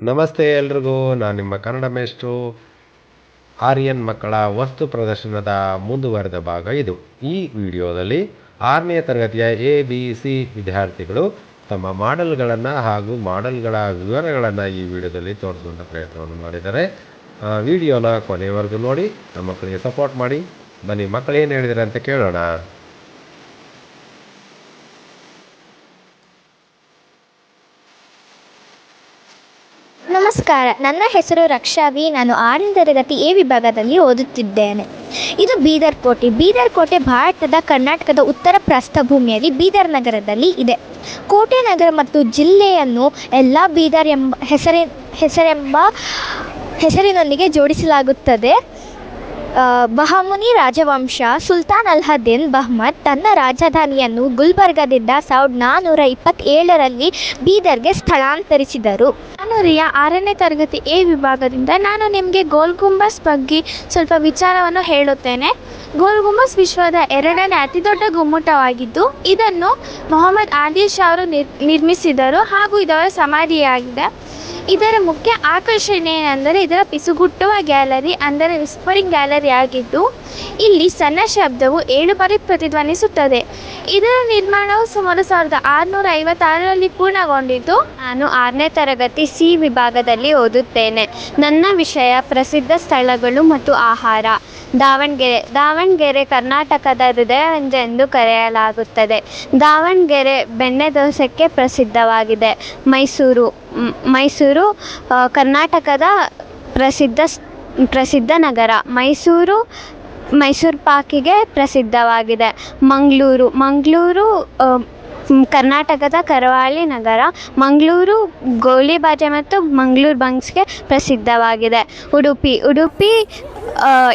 ನಮಸ್ತೆ ಎಲ್ರಿಗೂ. ನಾನು ನಿಮ್ಮ ಕನ್ನಡ ಮೇಷ್ಟ್ರು. ಆರ್ಯನ್ ಮಕ್ಕಳ ವಸ್ತು ಪ್ರದರ್ಶನದ ಮುಂದುವರೆದ ಭಾಗ ಇದು. ಈ ವಿಡಿಯೋದಲ್ಲಿ ಆರನೇ ತರಗತಿಯ ಎ, ಬಿ, ಸಿ ವಿದ್ಯಾರ್ಥಿಗಳು ತಮ್ಮ ಮಾಡೆಲ್ಗಳನ್ನು ಹಾಗೂ ಮಾಡೆಲ್ಗಳ ವಿವರಗಳನ್ನು ಈ ವಿಡಿಯೋದಲ್ಲಿ ತೋರಿಸುವಂಥ ಪ್ರಯತ್ನವನ್ನು ಮಾಡಿದ್ದಾರೆ. ವಿಡಿಯೋನ ಕೊನೆಯವರೆಗೂ ನೋಡಿ, ನಮ್ಮ ಮಕ್ಕಳಿಗೆ ಸಪೋರ್ಟ್ ಮಾಡಿ. ಬನ್ನಿ ಮಕ್ಕಳು ಏನು ಹೇಳಿದ್ದಾರೆ ಅಂತ ಕೇಳೋಣ. ನಮಸ್ಕಾರ. ನನ್ನ ಹೆಸರು ರಕ್ಷಾ ವಿ. ನಾನು ಆರನೇ ತರಗತಿ ಎ ವಿಭಾಗದಲ್ಲಿ ಓದುತ್ತಿದ್ದೇನೆ. ಇದು ಬೀದರ್ ಕೋಟೆ. ಬೀದರ್ ಕೋಟೆ ಭಾರತದ ಕರ್ನಾಟಕದ ಉತ್ತರ ಪ್ರಸ್ಥಭೂಮಿಯಲ್ಲಿ ಬೀದರ್ ನಗರದಲ್ಲಿ ಇದೆ. ಕೋಟೆ ನಗರ ಮತ್ತು ಜಿಲ್ಲೆಯನ್ನು ಎಲ್ಲ ಬೀದರ್ ಎಂಬ ಹೆಸರಿ, ಹೆಸರೆಂಬ ಹೆಸರಿನೊಂದಿಗೆ ಜೋಡಿಸಲಾಗುತ್ತದೆ. ಬಹಮುನಿ ರಾಜವಂಶ ಸುಲ್ತಾನ್ ಅಲ್ಹದ್ದೀನ್ ಬಹ್ಮದ್ ತನ್ನ ರಾಜಧಾನಿಯನ್ನು ಗುಲ್ಬರ್ಗದಿಂದ ಸಾವಿರದ ನಾನ್ನೂರ ಇಪ್ಪತ್ತೇಳರಲ್ಲಿ ಬೀದರ್ಗೆ ಸ್ಥಳಾಂತರಿಸಿದರು. ನಾನು ಆರನೇ ತರಗತಿ ಎ ವಿಭಾಗದಿಂದ ನಾನು ನಿಮಗೆ ಗೋಲ್ ಗುಂಬಸ್ ಬಗ್ಗೆ ಸ್ವಲ್ಪ ವಿಚಾರವನ್ನು ಹೇಳುತ್ತೇನೆ. ಗೋಲ್ ಗುಂಬಸ್ ವಿಶ್ವದ ಎರಡನೇ ಅತಿದೊಡ್ಡ ಗುಮ್ಮಟವಾಗಿದ್ದು, ಇದನ್ನು ಮೊಹಮ್ಮದ್ ಆದಿಲ್ ಶಾ ಅವರು ನಿರ್ ನಿರ್ಮಿಸಿದರು ಹಾಗೂ ಇದರ ಸಮಾಧಿಯಾಗಿದೆ. ಇದರ ಮುಖ್ಯ ಆಕರ್ಷಣೆ ಏನೆಂದರೆ ಇದರ ಪಿಸುಗುಟ್ಟುವ ಗ್ಯಾಲರಿ ಅಂದರೆ ವಿಸ್ಪರಿಂಗ್ ಗ್ಯಾಲರಿ ಆಗಿದ್ದು, ಇಲ್ಲಿ ಸಣ್ಣ ಶಬ್ದವು ಏಳು ಬಾರಿ ಪ್ರತಿಧ್ವನಿಸುತ್ತದೆ. ಇದರ ನಿರ್ಮಾಣವು ಸುಮಾರು ಸಾವಿರದ ಆರುನೂರ ಐವತ್ತಾರರಲ್ಲಿ ಪೂರ್ಣಗೊಂಡಿದ್ದು, ನಾನು ಆರನೇ ತರಗತಿ ಸಿ ವಿಭಾಗದಲ್ಲಿ ಓದುತ್ತೇನೆ. ನನ್ನ ವಿಷಯ ಪ್ರಸಿದ್ಧ ಸ್ಥಳಗಳು ಮತ್ತು ಆಹಾರ. ದಾವಣಗೆರೆ ದಾವಣಗೆರೆ ಕರ್ನಾಟಕದ ಹೃದಯ ಎಂದು ಕರೆಯಲಾಗುತ್ತದೆ. ದಾವಣಗೆರೆ ಬೆಣ್ಣೆ ದೋಸೆಗೆ ಪ್ರಸಿದ್ಧವಾಗಿದೆ. ಮೈಸೂರು. ಮೈಸೂರು ಕರ್ನಾಟಕದ ಪ್ರಸಿದ್ಧ ಸ್- ಪ್ರಸಿದ್ಧ ನಗರ. ಮೈಸೂರು ಮೈಸೂರು ಪಾಕಿಗೆ ಪ್ರಸಿದ್ಧವಾಗಿದೆ. ಮಂಗಳೂರು ಮಂಗಳೂರು ಕರ್ನಾಟಕದ ಕರಾವಳಿ ನಗರ ಮಂಗಳೂರು ಗೋಳಿಬಾಜೆ ಮತ್ತು ಮಂಗ್ಳೂರು ಬಂಗ್ಸ್ಗೆ ಪ್ರಸಿದ್ಧವಾಗಿದೆ. ಉಡುಪಿ ಉಡುಪಿ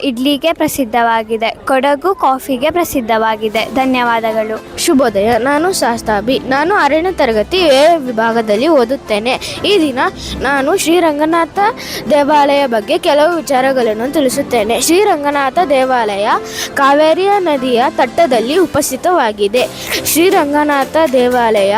ಇಡ್ಲಿಗೆ ಪ್ರಸಿದ್ಧವಾಗಿದೆ. ಕೊಡಗು ಕಾಫಿಗೆ ಪ್ರಸಿದ್ಧವಾಗಿದೆ. ಧನ್ಯವಾದಗಳು. ಶುಭೋದಯ. ನಾನು ಶಾಸ್ತಾಬಿ. ನಾನು ಆರನೇ ತರಗತಿ ಎ ವಿಭಾಗದಲ್ಲಿ ಓದುತ್ತೇನೆ. ಈ ದಿನ ನಾನು ಶ್ರೀರಂಗನಾಥ ದೇವಾಲಯ ಬಗ್ಗೆ ಕೆಲವು ವಿಚಾರಗಳನ್ನು ತಿಳಿಸುತ್ತೇನೆ. ಶ್ರೀರಂಗನಾಥ ದೇವಾಲಯ ಕಾವೇರಿಯ ನದಿಯ ತಟ್ಟದಲ್ಲಿ ಉಪಸ್ಥಿತವಾಗಿದೆ. ಶ್ರೀರಂಗನಾಥ ದೇವಾಲಯ,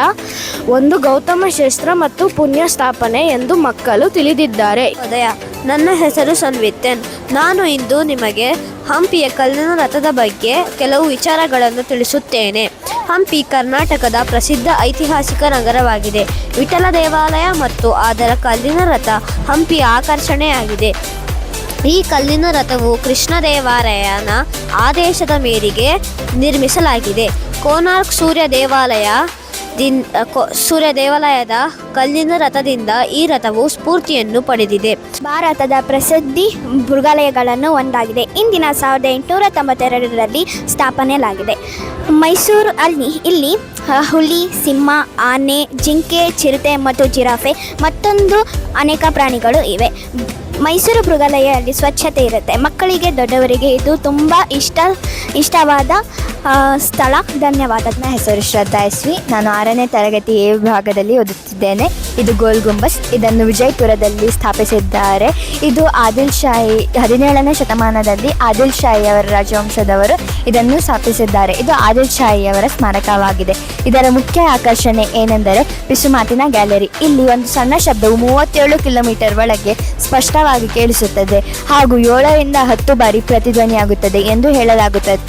ಒಂದು ಗೌತಮ ಶಾಸ್ತ್ರ ಮತ್ತು ಪುಣ್ಯ ಸ್ಥಾಪನೆ ಎಂದು ಮಕ್ಕಳು ತಿಳಿದಿದ್ದಾರೆ. ಉದಯ ನನ್ನ ಹೆಸರು ಸನ್ವಿತ್ತನ್. ನಾನು ಇಂದು ನಿಮಗೆ ಹಂಪಿಯ ಕಲ್ಲಿನ ರಥದ ಬಗ್ಗೆ ಕೆಲವು ವಿಚಾರಗಳನ್ನು ತಿಳಿಸುತ್ತೇನೆ. ಹಂಪಿ ಕರ್ನಾಟಕದ ಪ್ರಸಿದ್ಧ ಐತಿಹಾಸಿಕ ನಗರವಾಗಿದೆ. ವಿಠಲ ದೇವಾಲಯ ಮತ್ತು ಅದರ ಕಲ್ಲಿನ ರಥ ಹಂಪಿಯ ಆಕರ್ಷಣೆಯಾಗಿದೆ. ಈ ಕಲ್ಲಿನ ರಥವು ಕೃಷ್ಣದೇವರಾಯನ ಆದೇಶದ ಮೇರೆಗೆ ನಿರ್ಮಿಸಲಾಗಿದೆ. ಕೋನಾರ್ಕ್ ಸೂರ್ಯ ದೇವಾಲಯ ದಿನ್ ಸೂರ್ಯ ದೇವಾಲಯದ ಕಲ್ಲಿನ ರಥದಿಂದ ಈ ರಥವು ಸ್ಫೂರ್ತಿಯನ್ನು ಪಡೆದಿದೆ. ಭಾರತದ ಪ್ರಸಿದ್ಧಿ ಮೃಗಾಲಯಗಳನ್ನು ಒಂದಾಗಿದೆ. ಇಂದಿನ ಸಾವಿರದ ಎಂಟುನೂರ ತೊಂಬತ್ತೆರಡರಲ್ಲಿ ಸ್ಥಾಪನೆಯಲಾಗಿದೆ. ಮೈಸೂರು ಅಲ್ಲಿ, ಇಲ್ಲಿ ಹುಲಿ, ಸಿಂಹ, ಆನೆ, ಜಿಂಕೆ, ಚಿರತೆ ಮತ್ತು ಜಿರಾಫೆ ಮತ್ತೊಂದು ಅನೇಕ ಪ್ರಾಣಿಗಳು ಇವೆ. ಮೈಸೂರು ಮೃಗಾಲಯದಲ್ಲಿ ಸ್ವಚ್ಛತೆ ಇರುತ್ತೆ. ಮಕ್ಕಳಿಗೆ, ದೊಡ್ಡವರಿಗೆ ಇದು ತುಂಬ ಇಷ್ಟ, ಇಷ್ಟವಾದ ಸ್ಥಳ. ಧನ್ಯವಾದ ನನ್ನ ಹೆಸರು ಶ್ರದ್ಧಾ ಎಸ್ವಿ ನಾನು ಆರನೇ ತರಗತಿ ಎ ವಿಭಾಗದಲ್ಲಿ ಓದುತ್ತಿದ್ದೇನೆ. ಇದು ಗೋಲ್ ಗುಂಬಸ್. ಇದನ್ನು ವಿಜಯಪುರದಲ್ಲಿ ಸ್ಥಾಪಿಸಿದ್ದಾರೆ. ಇದು ಆದಿಲ್ ಶಾಹಿ ಹದಿನೇಳನೇ ಶತಮಾನದಲ್ಲಿ ಆದಿಲ್ ಶಾಹಿ ಅವರ ರಾಜವಂಶದವರು ಇದನ್ನು ಸ್ಥಾಪಿಸಿದ್ದಾರೆ. ಇದು ಆದಿಲ್ ಶಾಹಿಯವರ ಸ್ಮಾರಕವಾಗಿದೆ. ಇದರ ಮುಖ್ಯ ಆಕರ್ಷಣೆ ಏನೆಂದರೆ ಪಿಸುಮಾತಿನ ಗ್ಯಾಲರಿ. ಇಲ್ಲಿ ಒಂದು ಸಣ್ಣ ಶಬ್ದವು ಮೂವತ್ತೇಳು ಕಿಲೋಮೀಟರ್ ಒಳಗೆ ಸ್ಪಷ್ಟವಾಗಿ ಕೇಳಿಸುತ್ತದೆ. ಹಾಗೂ ಏಳರಿಂದ ಹತ್ತು ಬಾರಿ ಪ್ರತಿಧ್ವನಿಯಾಗುತ್ತದೆ ಎಂದು ಹೇಳಲಾಗುತ್ತದೆ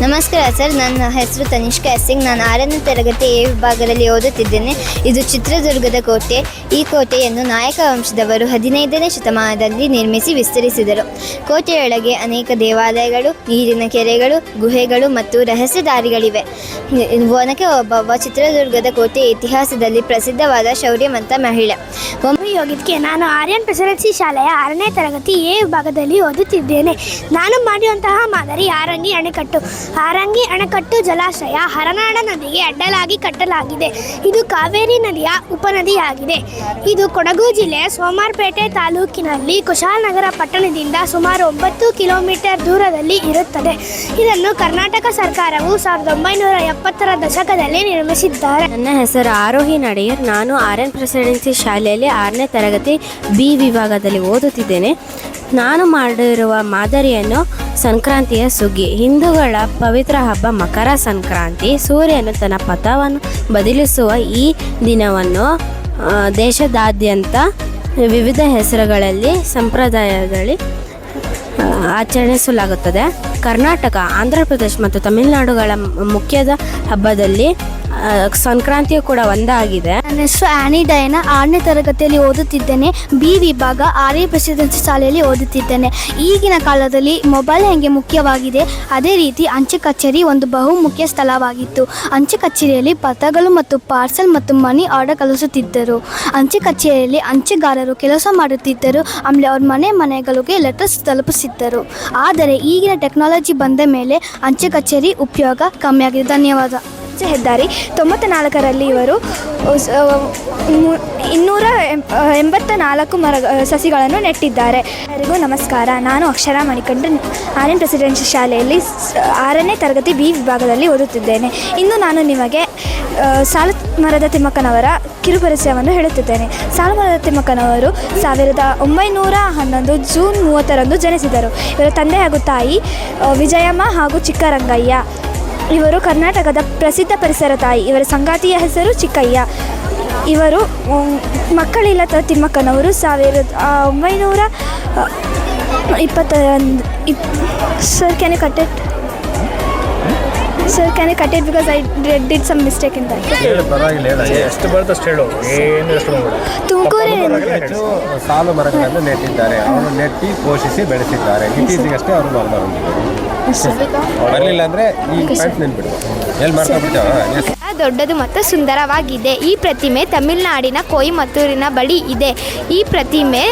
ನಮಸ್ಕಾರ ಸರ್, ನನ್ನ ಹೆಸರು ತನಿಷ್ಕಾ ಸಿಂಗ್ ನಾನು ಆರನೇ ತರಗತಿ ಎ ವಿಭಾಗದಲ್ಲಿ ಓದುತ್ತಿದ್ದೇನೆ. ಇದು ಚಿತ್ರದುರ್ಗದ ಕೋಟೆ. ಈ ಕೋಟೆಯನ್ನು ನಾಯಕ ವಂಶದವರು ಹದಿನೈದನೇ ಶತಮಾನದಲ್ಲಿ ನಿರ್ಮಿಸಿ ವಿಸ್ತರಿಸಿದರು. ಕೋಟೆಯೊಳಗೆ ಅನೇಕ ದೇವಾಲಯಗಳು, ನೀರಿನ ಕೆರೆಗಳು, ಗುಹೆಗಳು ಮತ್ತು ರಹಸ್ಯ ದಾರಿಗಳಿವೆ ಒನಕೆ ಒಬ್ಬ ಚಿತ್ರದುರ್ಗದ ಕೋಟೆ ಇತಿಹಾಸದಲ್ಲಿ ಪ್ರಸಿದ್ಧವಾದ ಶೌರ್ಯವಂತ ಮಹಿಳೆ. ಒಮ್ಮೆ ಯೋಗಿದ್ಕೆ ನಾನು ಆರ್ಯನ್ ಪ್ರೆಸಿಡೆನ್ಸಿ ಶಾಲೆಯ ಆರನೇ ತರಗತಿ ಎ ವಿಭಾಗದಲ್ಲಿ ಓದುತ್ತಿದ್ದೇನೆ. ನಾನು ಮಾಡಿರುವಂತಹ ಮಾದರಿ ಆರಂಗಿ ಅಣೆಕಟ್ಟು. ಆರಂಗಿ ಅಣೆಕಟ್ಟು ಜಲಾಶಯ ಹರನಾಡ ನದಿಗೆ ಅಡ್ಡಲಾಗಿ ಕಟ್ಟಲಾಗಿದೆ. ಇದು ಕಾವೇರಿ ನದಿಯ ಉಪನದಿಯಾಗಿದೆ. ಇದು ಕೊಡಗು ಜಿಲ್ಲೆಯ ಸೋಮಾರ್ಪೇಟೆ ತಾಲೂಕಿನಲ್ಲಿ ಕುಶಾಲನಗರ ಪಟ್ಟಣದಿಂದ ಸುಮಾರು ಒಂಬತ್ತು ಕಿಲೋಮೀಟರ್ ದೂರದಲ್ಲಿ ಇರುತ್ತದೆ. ಇದನ್ನು ಕರ್ನಾಟಕ ಸರ್ಕಾರವು ಸಾವಿರದ ಒಂಬೈನೂರ ಎಪ್ಪತ್ತರ ದಶಕದಲ್ಲಿ ನಿರ್ಮಿಸಿದ್ದಾರೆ. ನನ್ನ ಹೆಸರು ಆರೋಹಿ ನಡೆಯರ್. ನಾನು ಆರ್ ಎನ್ ಪ್ರೆಸಿಡೆನ್ಸಿ ಶಾಲೆಯಲ್ಲಿ ಆರನೇ ತರಗತಿ ಬಿ ವಿಭಾಗದಲ್ಲಿ ಓದುತ್ತಿದ್ದೇನೆ. ನಾನು ಮಾಡಿರುವ ಮಾದರಿಯನ್ನು ಸಂಕ್ರಾಂತಿಯ ಸುಗ್ಗಿ, ಹಿಂದೂಗಳ ಪವಿತ್ರ ಹಬ್ಬ ಮಕರ ಸಂಕ್ರಾಂತಿ. ಸೂರ್ಯನು ತನ್ನ ಪಥವನ್ನು ಬದಲಿಸುವ ಈ ದಿನವನ್ನು ದೇಶದಾದ್ಯಂತ ವಿವಿಧ ಹೆಸರುಗಳಲ್ಲಿ, ಸಂಪ್ರದಾಯಗಳಲ್ಲಿ ಆಚರಿಸಲಾಗುತ್ತದೆ. ಕರ್ನಾಟಕ, ಆಂಧ್ರ ಪ್ರದೇಶ ಮತ್ತು ತಮಿಳುನಾಡುಗಳ ಮುಖ್ಯದ ಹಬ್ಬದಲ್ಲಿ ಸಂಕ್ರಾಂತಿಯು ಕೂಡ ಒಂದಾಗಿದೆ. ನನ್ನ ಹೆಸರು ಆನಿ ಡಯನ. ಆರನೇ ತರಗತಿಯಲ್ಲಿ ಓದುತ್ತಿದ್ದೇನೆ. ಬಿ ವಿಭಾಗ, ಆರ್ಯ ಪ್ರೆಸಿಡೆನ್ಸಿ ಶಾಲೆಯಲ್ಲಿ ಓದುತ್ತಿದ್ದೇನೆ. ಈಗಿನ ಕಾಲದಲ್ಲಿ ಮೊಬೈಲ್ ಹೆಂಗೆ ಮುಖ್ಯವಾಗಿದೆ? ಅದೇ ರೀತಿ ಅಂಚೆ ಕಚೇರಿ ಒಂದು ಬಹುಮುಖ್ಯ ಸ್ಥಳವಾಗಿತ್ತು. ಅಂಚೆ ಕಚೇರಿಯಲ್ಲಿ ಪತ್ರಗಳು ಮತ್ತು ಪಾರ್ಸಲ್ ಮತ್ತು ಮನಿ ಆರ್ಡರ್ ಕಳಿಸುತ್ತಿದ್ದರು. ಅಂಚೆ ಕಚೇರಿಯಲ್ಲಿ ಅಂಚೆಗಾರರು ಕೆಲಸ ಮಾಡುತ್ತಿದ್ದರು. ಆಮೇಲೆ ಅವ್ರ ಮನೆ ಮನೆಗಳಿಗೆ ಲೆಟರ್ಸ್ ತಲುಪಿಸಿದ್ದರು. ಆದರೆ ಈಗಿನ ಟೆಕ್ನಾಲಜಿ ಬಂದ ಮೇಲೆ ಅಂಚೆ ಕಚೇರಿ ಉಪಯೋಗ ಕಮ್ಮಿಯಾಗಿದೆ. ಧನ್ಯವಾದ. ರಾಜ್ಯ ಹೆದ್ದಾರಿ ತೊಂಬತ್ತ ನಾಲ್ಕರಲ್ಲಿ ಇವರು ಇನ್ನೂರ ಎಂಬತ್ತ ನಾಲ್ಕು ಮರ ಸಸಿಗಳನ್ನು ನೆಟ್ಟಿದ್ದಾರೆ. ಎಲ್ಲರಿಗೂ ನಮಸ್ಕಾರ. ನಾನು ಅಕ್ಷರ ಮಣಿಕಂಠ. ಆರ್ಯನ್ ಪ್ರೆಸಿಡೆನ್ಸಿ ಶಾಲೆಯಲ್ಲಿ ಆರನೇ ತರಗತಿ ಬಿ ವಿಭಾಗದಲ್ಲಿ ಓದುತ್ತಿದ್ದೇನೆ. ಇಂದು ನಾನು ನಿಮಗೆ ಸಾಲು ಸಾಲ ಮರದ ತಿಮ್ಮಕ್ಕನವರ ಕಿರುಪರಿಚಯವನ್ನು ಹೇಳುತ್ತಿದ್ದೇನೆ. ಸಾಲುಮರದ ತಿಮ್ಮಕ್ಕನವರು ಸಾವಿರದ ಒಂಬೈನೂರ ಹನ್ನೊಂದು ಜೂನ್ ಮೂವತ್ತರಂದು ಜನಿಸಿದರು. ಇವರ ತಂದೆ ಹಾಗೂ ತಾಯಿ ವಿಜಯಮ್ಮ ಹಾಗೂ ಚಿಕ್ಕರಂಗಯ್ಯ. ಇವರು ಕರ್ನಾಟಕದ ಪ್ರಸಿದ್ಧ ಪರಿಸರ ತಾಯಿ. ಇವರ ಸಂಗಾತಿಯ ಹೆಸರು ಚಿಕ್ಕಯ್ಯ. ಇವರು ಮಕ್ಕಳಿಲ್ಲ ತಿಮ್ಮಕ್ಕನವರು. ಸಾವಿರದ ಒಂಬೈನೂರ ಇಪ್ಪತ್ತೊಂದು ಇಪ್, sir can sir can you cut it because I did some mistake in that ಎಷ್ಟು ಬರುತ್ತೆ ಅಷ್ಟು ಹೇಳು. ಏನು ಎಷ್ಟು ಮಾಡ್ಬೇಡ ತುಮಕೂರು ಹೆಚ್ಚು ಸಾಲು ಮರಗಳನ್ನು ನೆಟ್ಟಿದ್ದಾರೆ. ಅವರು ನೆಟ್ಟಿ ಪೋಷಿಸಿ ಬೆಳೆಸಿದ್ದಾರೆ. ಇತ್ತೀಚೆಗಷ್ಟೇ ಅವರು ಬರಲಿಲ್ಲ ಅಂದರೆ ಈ ಪಾಯಿಂಟ್ ನೆನ್ಬಿಡು ಎಲ್ಲಿ ಮಾಡ್ಕೊಂಡ್ಬಿಡ್ತಾವ ದೊಡ್ಡದು ಮತ್ತು ಸುಂದರವಾಗಿದೆ. ಈ ಪ್ರತಿಮೆ ತಮಿಳುನಾಡಿನ ಕೊಯಮತ್ತೂರಿನ ಬಳಿ ಇದೆ. ಈ ಪ್ರತಿಮೆ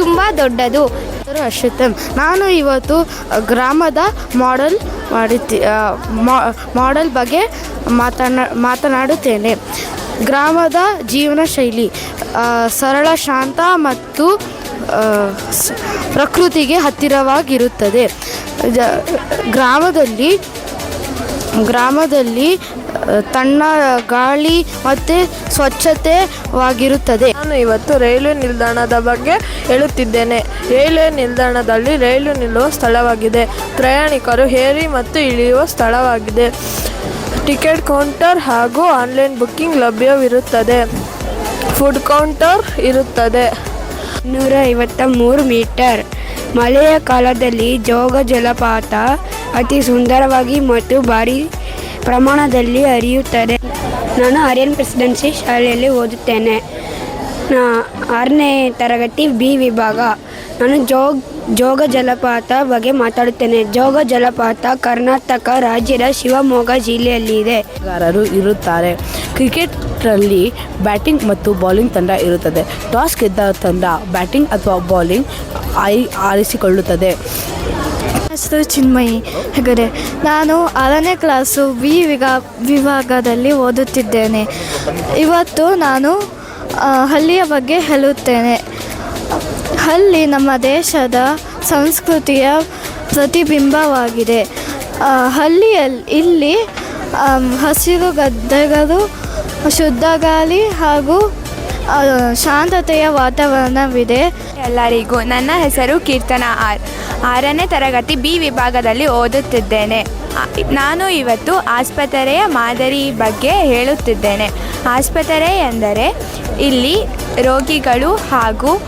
ತುಂಬ ದೊಡ್ಡದು. ಹೆಸರು ನಾನು ಇವತ್ತು ಗ್ರಾಮದ ಮಾಡಲ್ ಮಾಡುತ್ತಿ ಮಾಡಲ್ ಬಗ್ಗೆ ಮಾತನಾ, ಮಾತನಾಡುತ್ತೇನೆ. ಗ್ರಾಮದ ಜೀವನ ಶೈಲಿ ಸರಳ, ಶಾಂತ ಮತ್ತು ಪ್ರಕೃತಿಗೆ ಹತ್ತಿರವಾಗಿರುತ್ತದೆ. ಗ್ರಾಮದಲ್ಲಿ ಗ್ರಾಮದಲ್ಲಿ ತಣ್ಣ ಗಾಳಿ ಮತ್ತು ಸ್ವಚ್ಛತೆವಾಗಿರುತ್ತದೆ. ನಾನು ಇವತ್ತು ರೈಲ್ವೆ ನಿಲ್ದಾಣದ ಬಗ್ಗೆ ಹೇಳುತ್ತಿದ್ದೇನೆ. ರೈಲ್ವೆ ನಿಲ್ದಾಣದಲ್ಲಿ ರೈಲು ನಿಲ್ಲುವ ಸ್ಥಳವಾಗಿದೆ. ಪ್ರಯಾಣಿಕರು ಹೇರಿ ಮತ್ತು ಇಳಿಯುವ ಸ್ಥಳವಾಗಿದೆ. ಟಿಕೆಟ್ ಕೌಂಟರ್ ಹಾಗೂ ಆನ್ಲೈನ್ ಬುಕ್ಕಿಂಗ್ ಲಭ್ಯವಿರುತ್ತದೆ. ಫುಡ್ ಕೌಂಟರ್ ಇರುತ್ತದೆ. ನೂರ ಐವತ್ತ ಮೂರು ಮೀಟರ್. ಮಳೆಯ ಕಾಲದಲ್ಲಿ ಜೋಗ ಜಲಪಾತ ಅತಿ ಸುಂದರವಾಗಿ ಮತ್ತು ಭಾರಿ ಪ್ರಮಾಣದಲ್ಲಿ ಅರಿಯುತ್ತದೆ ನಾನು ಆರ್ಯನ್ ಪ್ರೆಸಿಡೆನ್ಸಿ ಶಾಲೆಯಲ್ಲಿ ಓದುತ್ತೇನೆ. ನಾ ಆರನೇ ತರಗತಿ ಬಿ ವಿಭಾಗ. ನಾನು ಜೋಗ್, ಜೋಗ ಜಲಪಾತ ಬಗ್ಗೆ ಮಾತಾಡುತ್ತೇನೆ. ಜೋಗ ಜಲಪಾತ ಕರ್ನಾಟಕ ರಾಜ್ಯದ ಶಿವಮೊಗ್ಗ ಜಿಲ್ಲೆಯಲ್ಲಿದೆ. ಆಟಗಾರರು ಇರುತ್ತಾರೆ. ಕ್ರಿಕೆಟ್ರಲ್ಲಿ ಬ್ಯಾಟಿಂಗ್ ಮತ್ತು ಬೌಲಿಂಗ್ ತಂಡ ಇರುತ್ತದೆ. ಟಾಸ್ ಗೆದ್ದ ತಂಡ ಬ್ಯಾಟಿಂಗ್ ಅಥವಾ ಬೌಲಿಂಗ್ ಆಯ್, ಆರಿಸಿಕೊಳ್ಳುತ್ತದೆ. ಹೆಸರು ಚಿನ್ಮಯಿ. ಹೆಗಡೆ ನಾನು ಆರನೇ ಕ್ಲಾಸು ವಿ ವಿಭಾ, ವಿಭಾಗದಲ್ಲಿ ಓದುತ್ತಿದ್ದೇನೆ. ಇವತ್ತು ನಾನು ಹಳ್ಳಿಯ ಬಗ್ಗೆ ಹೇಳುತ್ತೇನೆ. ಹಳ್ಳಿ ನಮ್ಮ ದೇಶದ ಸಂಸ್ಕೃತಿಯ ಪ್ರತಿಬಿಂಬವಾಗಿದೆ. ಹಳ್ಳಿಯಲ್ಲಿ ಇಲ್ಲಿ ಹಸಿರು ಗದ್ದೆಗಳು, ಶುದ್ಧ ಗಾಳಿ ಹಾಗೂ ಶಾಂತತೆಯ ವಾತಾವರಣವಿದೆ. ಎಲ್ಲರಿಗೂ ನನ್ನ ಹೆಸರು ಕೀರ್ತನ ಆರ್. ಆರನೇ ತರಗತಿ ಬಿ ವಿಭಾಗದಲ್ಲಿ ಓದುತ್ತಿದ್ದೇನೆ. ನಾನು ಇವತ್ತು ಆಸ್ಪತ್ರೆಯ ಮಾದರಿ ಬಗ್ಗೆ ಹೇಳುತ್ತಿದ್ದೇನೆ. ಆಸ್ಪತ್ರೆ ಎಂದರೆ ಇಲ್ಲಿ ರೋಗಿಗಳು ಹಾಗೂ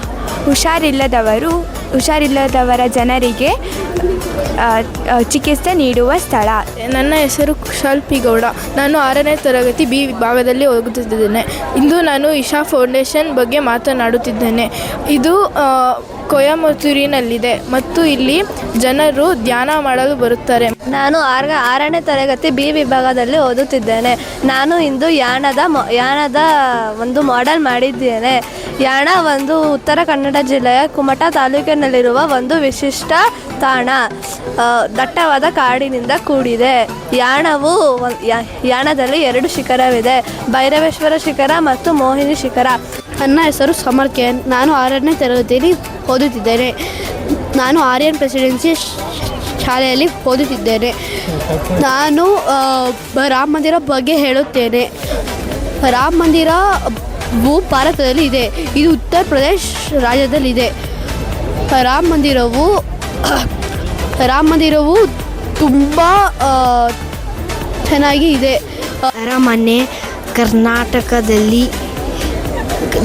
ಹುಷಾರಿಲ್ಲದವರು ಹುಷಾರಿಲ್ಲದವರ ಜನರಿಗೆ ಚಿಕಿತ್ಸೆ ನೀಡುವ ಸ್ಥಳ. ನನ್ನ ಹೆಸರು ಕುಶಾಲ್ ಪಿ ಗೌಡ. ನಾನು ಆರನೇ ತರಗತಿ ಬಿ ವಿಭಾಗದಲ್ಲಿ ಓದುತ್ತಿದ್ದೇನೆ. ಇಂದು ನಾನು ಇಶಾ ಫೌಂಡೇಶನ್ ಬಗ್ಗೆ ಮಾತನಾಡುತ್ತಿದ್ದೇನೆ. ಇದು ಕೊಯಮತ್ತೂರಿನಲ್ಲಿದೆ ಮತ್ತು ಇಲ್ಲಿ ಜನರು ಧ್ಯಾನ ಮಾಡಲು ಬರುತ್ತಾರೆ. ನಾನು ಆರ ಆರನೇ ತರಗತಿ ಬಿ ವಿಭಾಗದಲ್ಲಿ ಓದುತ್ತಿದ್ದೇನೆ. ನಾನು ಇಂದು ಯಾಣದ ಮೊ- ಯಾಣದ ಒಂದು ಮಾಡೆಲ್ ಮಾಡಿದ್ದೇನೆ. ಯಾಣ, ಒಂದು ಉತ್ತರ ಕನ್ನಡ ಜಿಲ್ಲೆಯ ಕುಮಟಾ ತಾಲೂಕಿನಲ್ಲಿರುವ ಒಂದು ವಿಶಿಷ್ಟ ತಾಣ. ದಟ್ಟವಾದ ಕಾಡಿನಿಂದ ಕೂಡಿದೆ. ಯಾಣವು ಯಾಣದಲ್ಲಿ ಎರಡು ಶಿಖರವಿದೆ. ಭೈರವೇಶ್ವರ ಶಿಖರ ಮತ್ತು ಮೋಹಿನಿ ಶಿಖರ. ನನ್ನ ಹೆಸರು ಸಮರ್ ಕೆ ನಾನು ಆರನೇ ತರಗತಿಯಲ್ಲಿ ಓದುತ್ತಿದ್ದೇನೆ. ನಾನು ಆರ್ಯನ್ ಪ್ರೆಸಿಡೆನ್ಸಿ ಶಾಲೆಯಲ್ಲಿ ಓದುತ್ತಿದ್ದೇನೆ. ನಾನು ರಾಮ ಮಂದಿರ ಬಗ್ಗೆ ಹೇಳುತ್ತೇನೆ. ರಾಮ ಮಂದಿರ ಭೂ ಭಾರತದಲ್ಲಿ ಇದೆ. ಇದು ಉತ್ತರ ಪ್ರದೇಶ ರಾಜ್ಯದಲ್ಲಿದೆ. ರಾಮ ಮಂದಿರವು ರಾಮ ಮಂದಿರವು ತುಂಬ ಚೆನ್ನಾಗಿ ಇದೆ. ಅರಮನೆ ಕರ್ನಾಟಕದಲ್ಲಿ,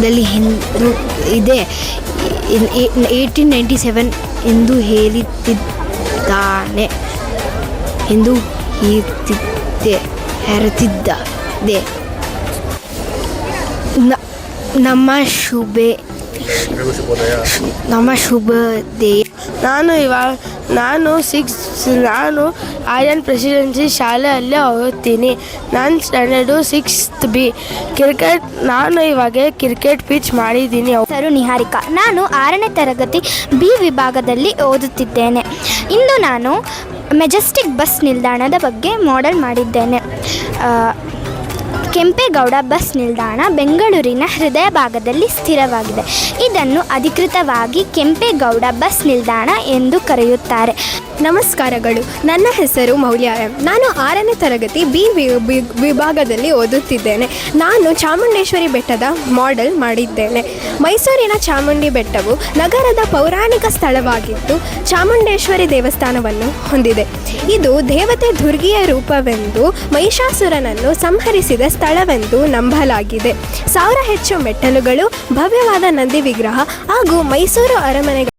ದಲ್ಲಿ ಹಿಂದೂ ಇದೆ. ಏಯ್ಟೀನ್ ನೈಂಟಿ ಸೆವೆನ್ ಎಂದು ಹೇಳುತ್ತಿದ್ದಾನೆ. ಎಂದು ಹೇಳುತ್ತಿದ್ದೆ ಹೇರುತ್ತಿದ್ದ ನಮ್ಮ ಶುಭೆ ನಮ್ಮ ಶುಭೋದಯ ನಾನು ಇವಾಗ, ನಾನು ಸಿಕ್ಸ್ ನಾನು ಆರ್ಯನ್ ಪ್ರೆಸಿಡೆನ್ಸಿ ಶಾಲೆಯಲ್ಲಿ ಓದ್ತೀನಿ. ನಾನು ಸ್ಟ್ಯಾಂಡರ್ಡು ಸಿಕ್ಸ್ತ್ ಬಿ ಕ್ರಿಕೆಟ್ ನಾನು ಇವಾಗ ಕ್ರಿಕೆಟ್ ಪಿಚ್ ಮಾಡಿದ್ದೀನಿ. ಹೆಸರು ನಿಹಾರಿಕಾ, ನಾನು ಆರನೇ ತರಗತಿ ಬಿ ವಿಭಾಗದಲ್ಲಿ ಓದುತ್ತಿದ್ದೇನೆ. ಇಂದು ನಾನು ಮೆಜೆಸ್ಟಿಕ್ ಬಸ್ ನಿಲ್ದಾಣದ ಬಗ್ಗೆ ಮಾಡೆಲ್ ಮಾಡಿದ್ದೇನೆ. ಕೆಂಪೇಗೌಡ ಬಸ್ ನಿಲ್ದಾಣ ಬೆಂಗಳೂರಿನ ಹೃದಯ ಭಾಗದಲ್ಲಿ ಸ್ಥಿರವಾಗಿದೆ. ಇದನ್ನು ಅಧಿಕೃತವಾಗಿ ಕೆಂಪೇಗೌಡ ಬಸ್ ನಿಲ್ದಾಣ ಎಂದು ಕರೆಯುತ್ತಾರೆ. ನಮಸ್ಕಾರಗಳು. ನನ್ನ ಹೆಸರು ಮೌಲ್ಯ ಎಂ. ನಾನು ಆರನೇ ತರಗತಿ ಬಿ ವಿಭಾಗದಲ್ಲಿ ಓದುತ್ತಿದ್ದೇನೆ. ನಾನು ಚಾಮುಂಡೇಶ್ವರಿ ಬೆಟ್ಟದ ಮಾಡೆಲ್ ಮಾಡಿದ್ದೇನೆ. ಮೈಸೂರಿನ ಚಾಮುಂಡಿ ಬೆಟ್ಟವು ನಗರದ ಪೌರಾಣಿಕ ಸ್ಥಳವಾಗಿದ್ದು, ಚಾಮುಂಡೇಶ್ವರಿ ದೇವಸ್ಥಾನವನ್ನು ಹೊಂದಿದೆ. ಇದು ದೇವತೆ ದುರ್ಗಿಯ ರೂಪವೆಂದು ಮಹಿಷಾಸುರನನ್ನು ಸಂಹರಿಸಿದ ಸ್ಥಳವೆಂದು ನಂಬಲಾಗಿದೆ. ಸಾವಿರ ಹೆಚ್ಚು ಮೆಟ್ಟಲುಗಳು, ಭವ್ಯವಾದ ನಂದಿ ವಿಗ್ರಹ ಹಾಗೂ ಮೈಸೂರು ಅರಮನೆ